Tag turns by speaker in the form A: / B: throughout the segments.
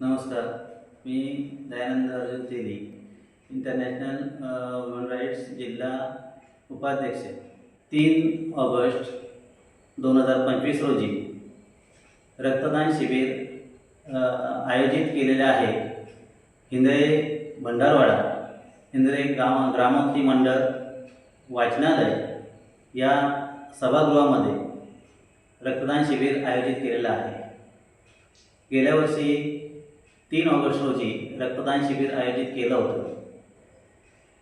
A: नमस्कार मी Dayanand Arjun Teli international human rights जिल्हा उपाध्यक्ष. तीन ऑगस्ट दोन हजार पंचवीस रोजी रक्तदान शिबिर आयोजित केलेले आहे. हिंद्रे भंडारवाडा हिंद्रे ग्राम ग्रामोक्ती मंडळ वाचनालय या सभागृहामध्ये रक्तदान शिबिर आयोजित केलेलं आहे. गेल्या वर्षी तीन ऑगस्ट रोजी रक्तदान शिबिर आयोजित केलं होतं.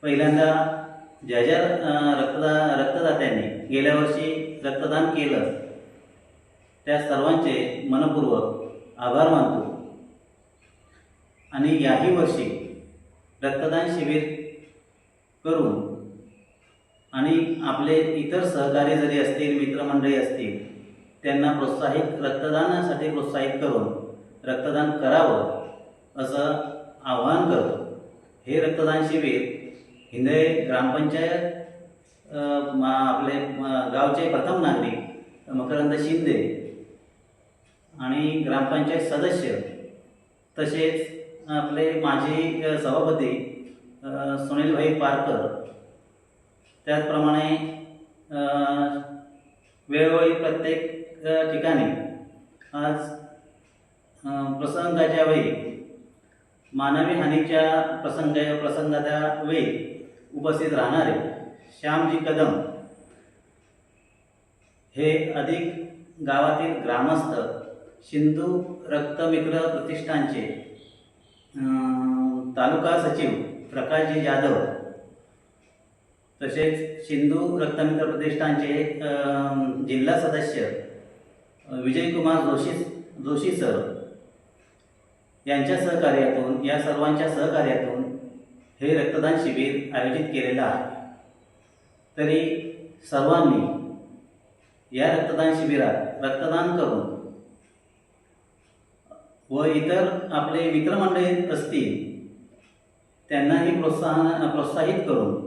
A: पहिल्यांदा ज्या ज्या रक्तदा रक्तदात्यांनी गेल्या वर्षी रक्तदान केलं त्या सर्वांचे मनपूर्वक आभार मानतो. आणि याही वर्षी रक्तदान शिबिर करून आणि आपले इतर सहकारी जरी असतील मित्रमंडळी असतील त्यांना प्रोत्साहित रक्तदानासाठी प्रोत्साहित करून रक्तदान करावं असं आवाहन करतो. हे रक्तदान शिबिर हिंदे ग्रामपंचायत मा- आपले गावचे प्रथम नागरिक मकरंद शिंदे आणि ग्रामपंचायत सदस्य तसेच आपले माजी सभापती सुनीलभाई पारकर. त्याचप्रमाणे वेळोवेळी प्रत्येक ठिकाणी आज प्रसंगाच्या वेळी मानवी हानीच्या प्रसंग प्रसंगाच्या वेळी उपस्थित राहणारे श्यामजी कदम हे अधिक गावातील ग्रामस्थ सिंधू रक्तमित्र प्रतिष्ठानचे तालुका सचिव प्रकाशजी जाधव तसेच सिंधू रक्तमित्र प्रतिष्ठानचे जिल्हा सदस्य विजयकुमार जोशी जोशी सर यांच्या सहकार्यातून या सर्वांच्या सहकार्यातून हे रक्तदान शिबिर आयोजित केलेलं आहे. तरी सर्वांनी या रक्तदान शिबिरात रक्तदान करून व इतर आपले मित्रमंडळी असतील त्यांनाही प्रोत्साहन प्रोत्साहित करून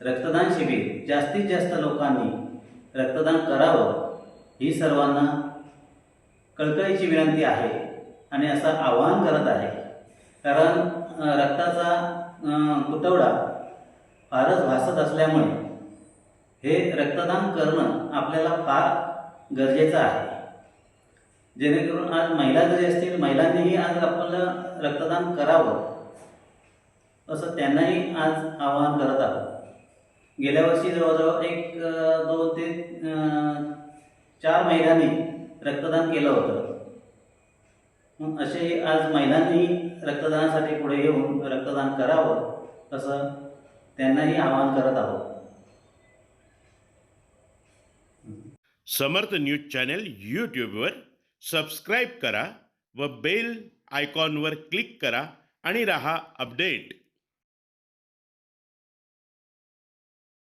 A: रक्तदान शिबिर जास्तीत जास्त लोकांनी रक्तदान करावं ही सर्वांना कळकळीची विनंती आहे. आणि असं आवाहन करत आहे. कारण रक्ताचा तुटवडा फारच भासत असल्यामुळे हे रक्तदान करणं आपल्याला फार गरजेचं आहे. जेणेकरून आज महिला जरी असतील महिलांनीही आज आपलं रक्तदान करावं असं त्यांनाही आज आवाहन करत आहोत. गेल्या वर्षी जवळजवळ एक दोन ते चार महिलांनी रक्तदान केलं होतं. असे आज महिलांनी रक्तदानासाठी पुढे येऊन रक्तदान करावं असं त्यांनाही आवाहन करत आहोत.
B: समर्थ न्यूज चॅनल यूट्यूबवर सबस्क्राईब करा व बेल आयकॉनवर क्लिक करा आणि रहा अपडेट.